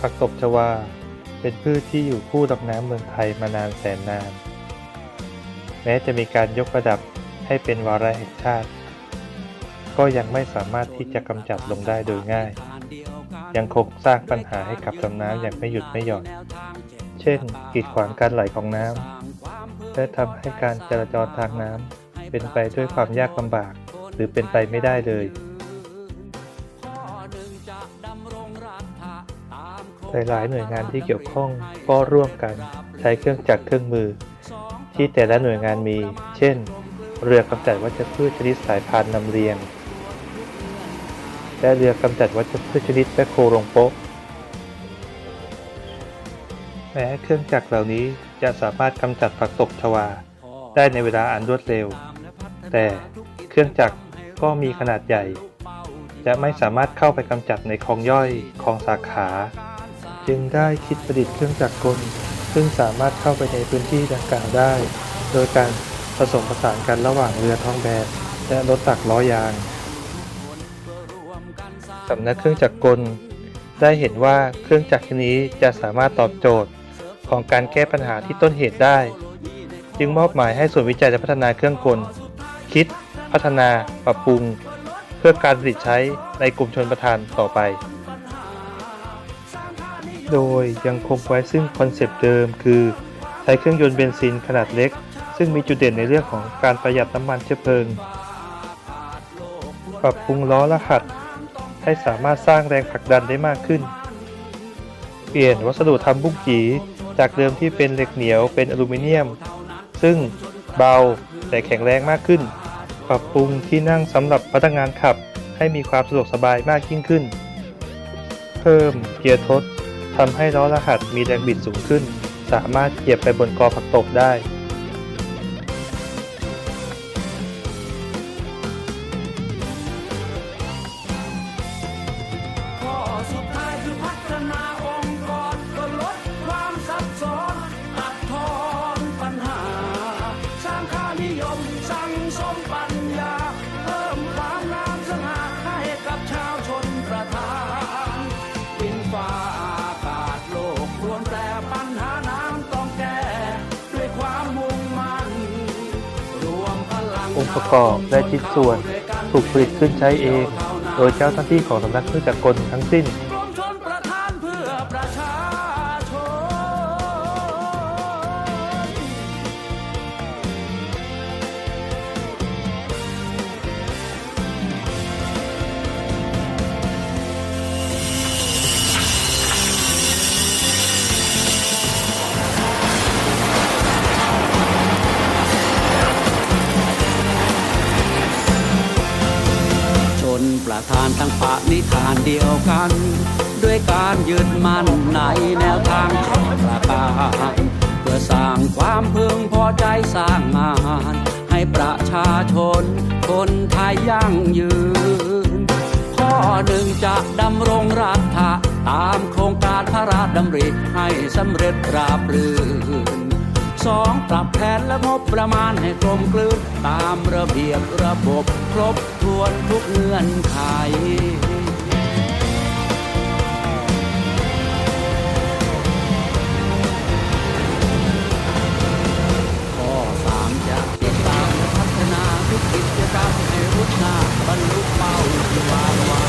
ผักตบชวา เป็นพืชที่อยู่คู่ลำน้ำเมืองไทยมานานแสนนาน แม้จะมีการยกระดับให้เป็นวาระแห่งชาติ ก็ยังไม่สามารถที่จะกำจัดลงได้โดยง่าย ยังคงสร้างปัญหาให้กับลำน้ำอย่างไม่หยุดไม่หย่อน เช่น กีดขวางการไหลของน้ำและทำให้การจราจรทางน้ำเป็นไปด้วยความยากลำบาก หรือเป็นไปไม่ได้เลย หลาย ๆ หน่วยงานที่เกี่ยวข้องก็ร่วมกันใช้เครื่องจักรเครื่องมือ ที่แต่ละหน่วยงานมี เช่น เรือกำจัดวัชพืชชนิดสายพานนำเรียง และเรือกำจัดวัชพืชชนิดแบคโคลงโป๊ะแม้เครื่องจักรเหล่านี้จะสามารถกำจัดผักตบชวา ได้ในเวลาอันรวดเร็ว แต่เครื่องจักรก็มีขนาดใหญ่ จะไม่สามารถเข้าไปกำจัดในคลองย่อยคลองสาขา จึงได้คิดประดิษฐ์เครื่องจักรกล ซึ่งสามารถเข้าไปในพื้นที่ดังกล่าวได้ โดยการผสมผสานกันระหว่างเรือท้องแบนและรถตักล้อยางสำนักเครื่องจักรกล ได้เห็นว่าเครื่องจักรชนี้จะสามารถตอบโจทย์ของการแก้ปัญหาที่ต้นเหตุได้ จึงมอบหมายให้ส่วนวิจัยและพัฒนาเครื่องกล คิด พัฒนา ปรับปรุง เพื่อการผลิตใช้ในกลุ่มชนประทานต่อไป โดยยังคงไว้ซึ่งคอนเซปต์เดิม คือใช้เครื่องยนต์เบนซินขนาดเล็ก ซึ่งมีจุดเด่นในเรื่องของการประหยัดน้ำมันเชื้อเพลิง ปรับปรุงล้อและหัด ให้สามารถสร้างแรงผลักดันได้มากขึ้น เปลี่ยนวัสดุทำบุ้งกีจากเดิมที่เป็นเหล็กเหนียวเป็นอลูมิเนียม ซึ่งเบาแต่แข็งแรงมากขึ้น ปรับปรุงที่นั่งสำหรับพนักงานขับให้มีความสะดวกสบายมากยิ่งขึ้น เพิ่มเกียร์ทด ทำให้ล้อรหัสมีแรงบิดสูงขึ้น สามารถเหยียบไปบนกอผักตบได้ องค์ประกอบและชิ้นส่วน ถูกผลิตขึ้นใช้เอง โดยเจ้าหน้าที่ของสำนักเครื่องจักรกลทั้งสิ้นานทั้งปะนิทานเดียวกัน ด้วยการยึดมั่นในแนวทางของประการเพื่อสร้างความพึงพอใจสร้างงาน ให้ประชาชน คนไทยยั่งยืน ข้อหนึ่งจะดำรงรัฐะตามโครงการพระราชดำริให้สำเร็จราบรื่น สองปรับแผนและงบประมาณให้กลมกลืนตามระเบียบระบบครบถ้วนทุกเงื่อนไขข้อสามจะติดตาพัฒนาทุกกิจกรรมรุดหน้าบรรลุเป้าที่วางไว้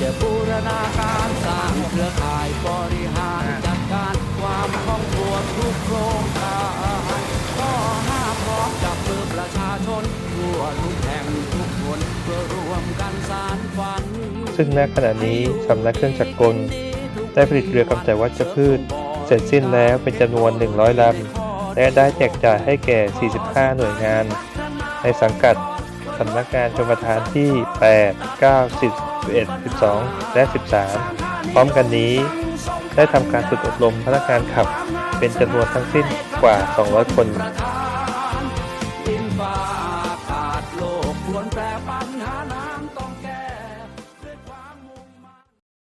จะบูรณาการสร้างเครือข่าย ชนทั่วทุกแห่งทุกคนเพื่อรวมกันสารฝัน ซึ่งณขณะนี้สำนักเครื่องจักรกล ได้ผลิตเรือกำจัดวัชพืช เสร็จสิ้นแล้วเป็นจำนวน 100 ลำ และได้แจกจ่ายให้แก่ 45 หน่วยงาน ในสังกัดสำนักงานชมประทานที่ 8 9 10 11 12 และ 13 พร้อมกันนี้ ได้ทำการฝึกอบรมพนักงานขับ เป็นจำนวนทั้งสิ้นกว่า 200 คน